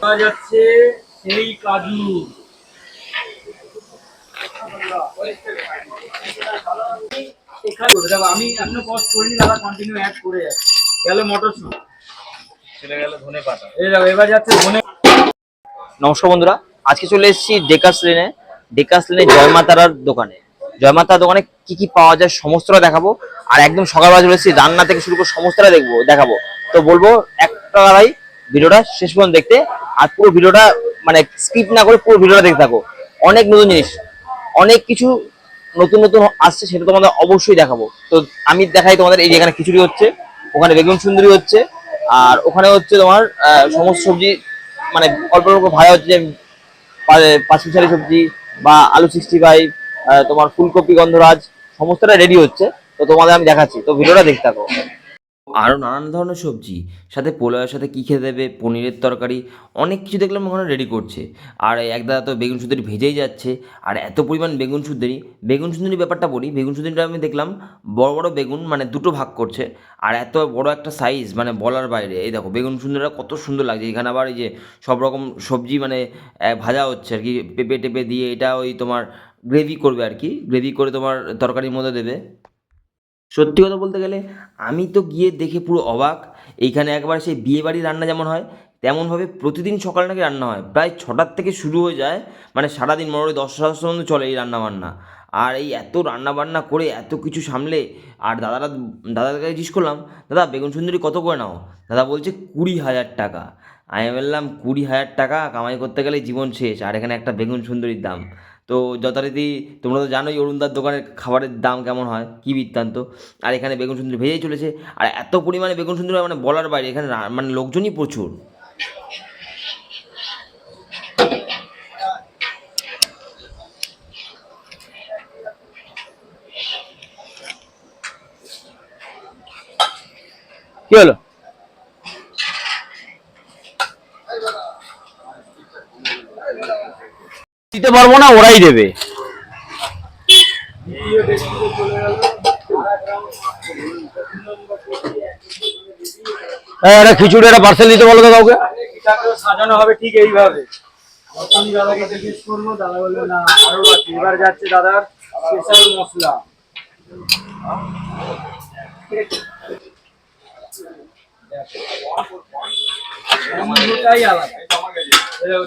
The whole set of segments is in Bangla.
পাওয়া যাচ্ছে সেই কাজু। আমি এখনও পজ করিনি দাদা কন্টিনিউ অ্যাড করে যাচ্ছে। গেল মটরশুট। চলে গেল ধনে পাতা। এবার যাচ্ছে ধনে নমস্কার বন্ধুরা আজকে চলে এসেছি ডেকাস লেনে। ডেকাস লেনে জয়মাতারার দোকানে। জয়মাতার দোকানে কি কি পাওয়া যায় সমস্তটা দেখাবো। আর একদম সকালবেলা চলে এসেছি রান্না থেকে শুরু করে সমস্তটা দেখব দেখাবো। তো বলব একটা ভিডিওটা শেষ পর্যন্ত দেখতে আর পুরো ভিডিওটা মানে স্কিপ না করে পুরো ভিডিওটা দেখতে থাকো। অনেক নতুন জিনিস, অনেক কিছু নতুন নতুন আসছে, সেটা তোমাদের অবশ্যই দেখাবো। তো আমি দেখাই তোমাদের এই যে এখানে খিচুড়ি হচ্ছে, ওখানে বেগুন সুন্দরী হচ্ছে, আর ওখানে হচ্ছে তোমার সমস্ত সবজি মানে অল্প অল্প ভাজা হচ্ছে পাঁচমিশালি সবজি বা আলু সিক্সটি ফাইভ তোমার ফুলকপি গন্ধরাজ, সমস্তটা রেডি হচ্ছে। তো তোমাদের আমি দেখাচ্ছি। তো ভিডিওটা দেখতে থাকো। আরও নানান ধরনের সবজি, সাথে পোলাওয়ের সাথে কী খেতে দেবে, পনিরের তরকারি, অনেক কিছু দেখলাম ওখানে রেডি করছে। আর এক দাদা তো বেগুন সুন্দরী ভেজেই যাচ্ছে। আর এত পরিমাণ বেগুন সুন্দরী বেগুন সুন্দরী ব্যাপারটা বলি, বেগুন সুন্দরীটা আমি দেখলাম বড় বড় বেগুন মানে দুটো ভাগ করছে। আর এত বড় একটা সাইজ মানে বলার বাইরে, এই দেখো বেগুন সুন্দরীটা কত সুন্দর লাগছে। এখানে আবার এই যে সব রকম সবজি মানে ভাজা হচ্ছে আর কি, পেঁপে টেপে দিয়ে এটা ওই তোমার গ্রেভি করবে আর কি গ্রেভি করে তোমার তরকারির মধ্যে দেবে। সত্যি কথা বলতে গেলে, আমি তো গিয়ে দেখে পুরো অবাক। এইখানে একবার সেই বিয়ে বাড়ির রান্না যেমন হয়, তেমনভাবে প্রতিদিন সকাল নাকি রান্না হয়। প্রায় ছটার থেকে শুরু হয়ে যায় মানে সারাদিন মোটামুটি দশটা দশটা পর্যন্ত চলে এই রান্না বান্না আর এই এত রান্না বান্না করে এত কিছু সামলে, আর দাদারা দাদাকে জিজ্ঞেস করলাম, দাদা, বেগুন সুন্দরী কত করে নাও? দাদা বলছে, কুড়ি হাজার টাকা। আমি বললাম, কুড়ি হাজার টাকা? কামাই করতে গেলে জীবন শেষ। আর এখানে একটা বেগুন সুন্দরীর দাম। তো যথারীতি তোমরা তো জানোই অরুণদার দোকানের খাবারের দাম কেমন হয়, কী বৃত্তান্ত। আর এখানে বেগুন সুন্দরী ভেজেই চলেছে। আর এত পরিমাণে বেগুন সুন্দরী মানে বলার বাইরে, এখানে মানে লোকজনই প্রচুর। কি হলো? দিতে পারব না, ওরাই দেবে। একটা খিচুড়ি একটা পার্সেল দিতে বলো তো কাউকে। সাজানো হবে ঠিক এইভাবে। তখনই দাদাকে জিজ্ঞেস করল দাদা বলল, না, আরও এবার যাচ্ছে দাদার স্পেশাল মশলা। আলাদা।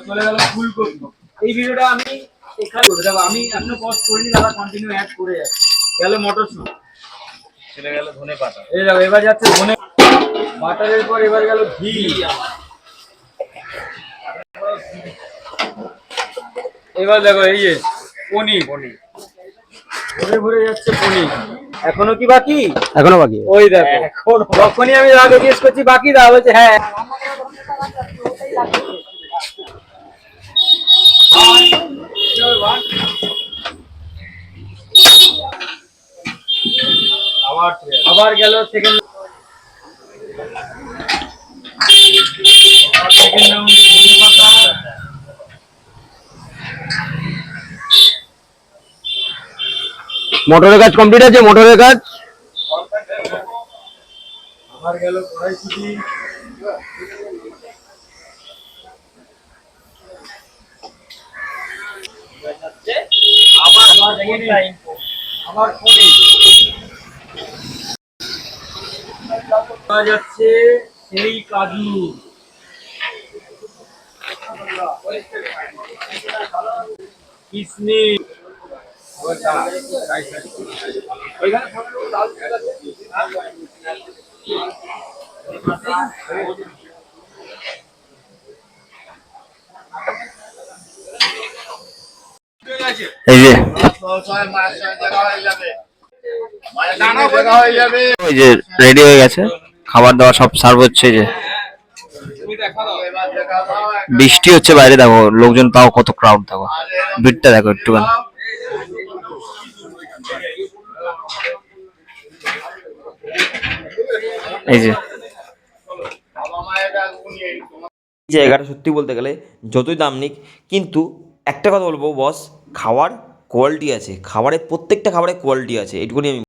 চলে গেল ফুলকপি। এই ভিডিওটা আমি এখানে করে দেবো আমি এখনও পজ করিনি দাদা কন্টিনিউ অ্যাড করে যাচ্ছে। গেল মটরশুট। চলে গেল ধনে পাতা। এই দেখো এবার যাচ্ছে ধনে বাটারের পর এবার গেল ঘি। এবার দেখো এই যে পনির। পনির। ভরে ভরে যাচ্ছে পনির। এখনও কি বাকি? এখনও বাকি। ওই দেখো। এখন যখনই আমি দাদাকে জিজ্ঞেস করছি বাকি দাদা বলছে হ্যাঁ। আবার গেল সেকেন্ড সেকেন্ড রাউন্ড মোটরের কাজ কমপ্লিট আছে মোটরের কাজ? আবার গেল কড়াইশুটি। পনির পাওয়া যাচ্ছে সেই কাজু। ওইখানে এই যে। ওই যে রেডি হয়ে গেছে। খাবার দাবার সব সার্ভ হচ্ছে এই যে। বৃষ্টি হচ্ছে বাইরে দেখো লোকজন তাও কত ক্রাউড দেখো। ভিড়টা দেখো একটুখানি। এই যে। এই জায়গাটা সত্যি বলতে গেলে যতই দাম নিক কিন্তু একটা কথা বলব বস খাওয়ার কোয়ালিটি আছে। খাবারের প্রত্যেকটা খাবারের কোয়ালিটি আছে। এটুকুনি আমি